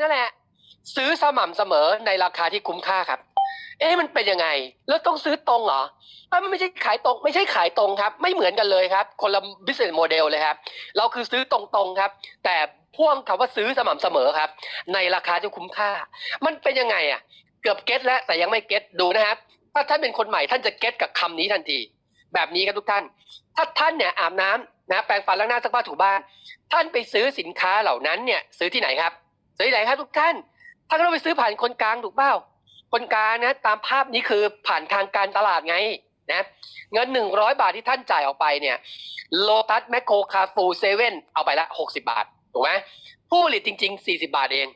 นั่นแหละ ซื้อสม่ำเสมอในราคาที่คุ้มค่าครับ เอ๊ะมันเป็นยังไง แล้วต้องซื้อตรงเหรอมันไม่ใช่ขายตรง ไม่ใช่ขายตรงครับ ไม่เหมือนกันเลยครับ คนละ business model เลยครับ เราคือซื้อตรงๆครับ แต่พ่วงคำว่าซื้อสม่ำเสมอครับ ในราคาที่คุ้มค่า มันเป็นยังไงอะ เกือบเก็ตแล้วแต่ยังไม่เก็ตดูนะครับ ถ้าท่านเป็นคนใหม่ท่านจะเก็ตกับคำนี้ทันที แบบนี้ครับทุกท่าน ถ้าท่านเนี่ยอาบน้ำนะแปรงฟันล้างหน้าซักผ้าถูบ้าน ท่านไปซื้อสินค้าเหล่านั้นเนี่ยซื้อที่ไหนครับ ซื้อไหนครับทุกท่านท่านก็ต้องไปซื้อผ่านคนกลางถูกเปล่าคนกลางนะ ตามภาพนี้คือผ่านทางการตลาดไงนะเงินหนึ่งร้อยบาทที่ท่านจ่ายออกไปเนี่ยโลตัสแมคโครคาฟูเซเว่นเอาไปละหกสิบาทถูกไหมผู้ผลิตจริงๆสี่สิบาทเอง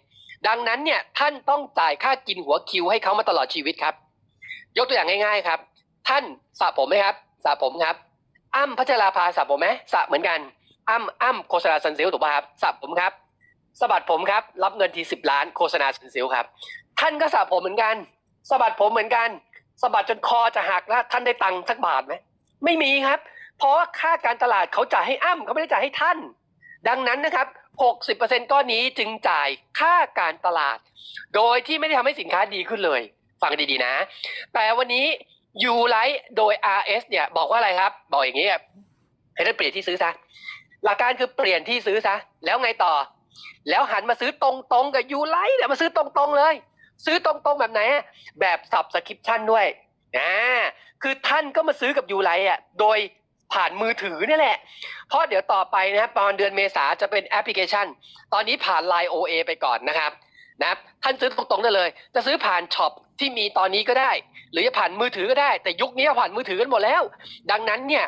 ดังนั้นเนี่ยท่านต้องจ่ายค่ากินหัวคิวให้เขามาตลอดชีวิตครับ ยกตัวอย่างง่าย ๆครับ ท่านสระผมไหมครับสระผมครับ อ้ำพัชราภาสระผมไหมสระเหมือนกัน อ้ำอ้ำโฆษณาซันเซลถูกป่ะครับสระผมครับ สะบัดผมครับ รับเงินทีสิบล้านโฆษณาซันซิลครับ ท่านก็สระผมเหมือนกันสะบัดผมเหมือนกันสะบัดจนคอจะหักแล้วท่านได้ตังค์สักบาทไหมไม่มีครับ เพราะว่าค่าการตลาดเขาจ่ายให้อ้ำเขาไม่ได้จ่ายให้ท่าน ดังนั้นนะครับ 60%ก้อนนี้จึงจ่ายค่าการตลาด โดยที่ไม่ได้ทำให้สินค้าดีขึ้นเลย ฟังดีๆนะ แต่วันนี้ยูไลท์โดย RS เนี่ยบอกว่าอะไรครับ บอกอย่างนี้ครับให้ท่านเปลี่ยนที่ซื้อซะ หลักการคือเปลี่ยนที่ซื้อซะ แล้วไงต่อ แล้วหันมาซื้อตรงๆกับยูไลท์เนี่ยมาซื้อตรงๆเลย ซื้อตรงๆแบบไหนแบบสับสคริปชั่นด้วยอ่าคือท่านก็มาซื้อกับยูไลท์อะโดยผ่านมือถือนี่แหละ เพราะเดี๋ยวต่อไปนะครับประมาณเดือนเมษาจะเป็นแอปพลิเคชัน ตอนนี้ผ่าน Line OA ไปก่อนนะครับนะท่านซื้อตรงๆได้เลย จะซื้อผ่านช็อปที่มีตอนนี้ก็ได้ หรือจะผ่านมือถือก็ได้ แต่ยุคนี้ผ่านมือถือกันหมดแล้ว ดังนั้นเนี่ย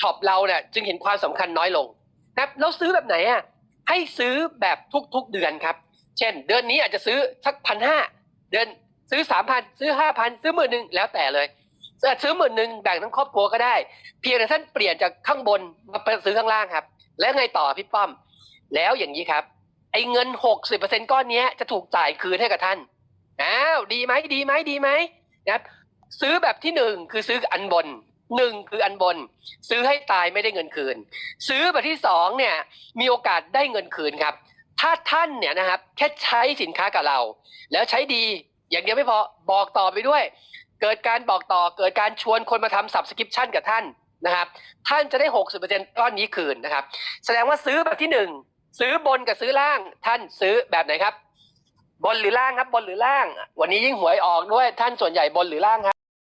ช็อปเราเนี่ยจึงเห็นความสำคัญน้อยลงนะครับแล้วซื้อแบบไหนอะ ให้ซื้อแบบทุกๆเดือนครับ เช่น เดือนนี้อาจจะซื้อสักพันห้าเดือนซื้อสามพันซื้อห้าพันซื้อหมื่นหนึ่งแล้วแต่เลยซื้อหมื่นหนึ่งแบ่งทั้งครอบครัวก็ได้ เพียงแต่ท่านเปลี่ยนจากข้างบนมาเป็นซื้อข้างล่างครับ แล้วไงต่อพี่ป้อม แล้วอย่างนี้ครับไอ้เงินหกสิบเปอร์เซ็นก้อนนี้จะถูกจ่ายคืนให้กับท่านอ้าวดีไหมดีไหมดีไหมนะครับซื้อแบบที่หนึ่งคือซื้ออันบน หนึ่งคืออันบน ซื้อให้ตายไม่ได้เงินคืน ซื้อแบบที่สองเนี่ยมีโอกาสได้เงินคืนครับ ถ้าท่านเนี่ยนะครับแค่ใช้สินค้ากับเรา แล้วใช้ดีอย่างเดียวไม่พอบอกต่อไปด้วย เกิดการบอกต่อเกิดการชวนคนมาทำ subscription กับท่านนะครับ ท่านจะได้60%ก้อนนี้คืนนะครับ แสดงว่าซื้อแบบที่หนึ่งซื้อบนกับซื้อล่าง ท่านซื้อแบบไหนครับ บนหรือล่างครับ บนหรือล่าง วันนี้ยิ่งหวยออกด้วยท่านส่วนใหญ่บนหรือล่างครับ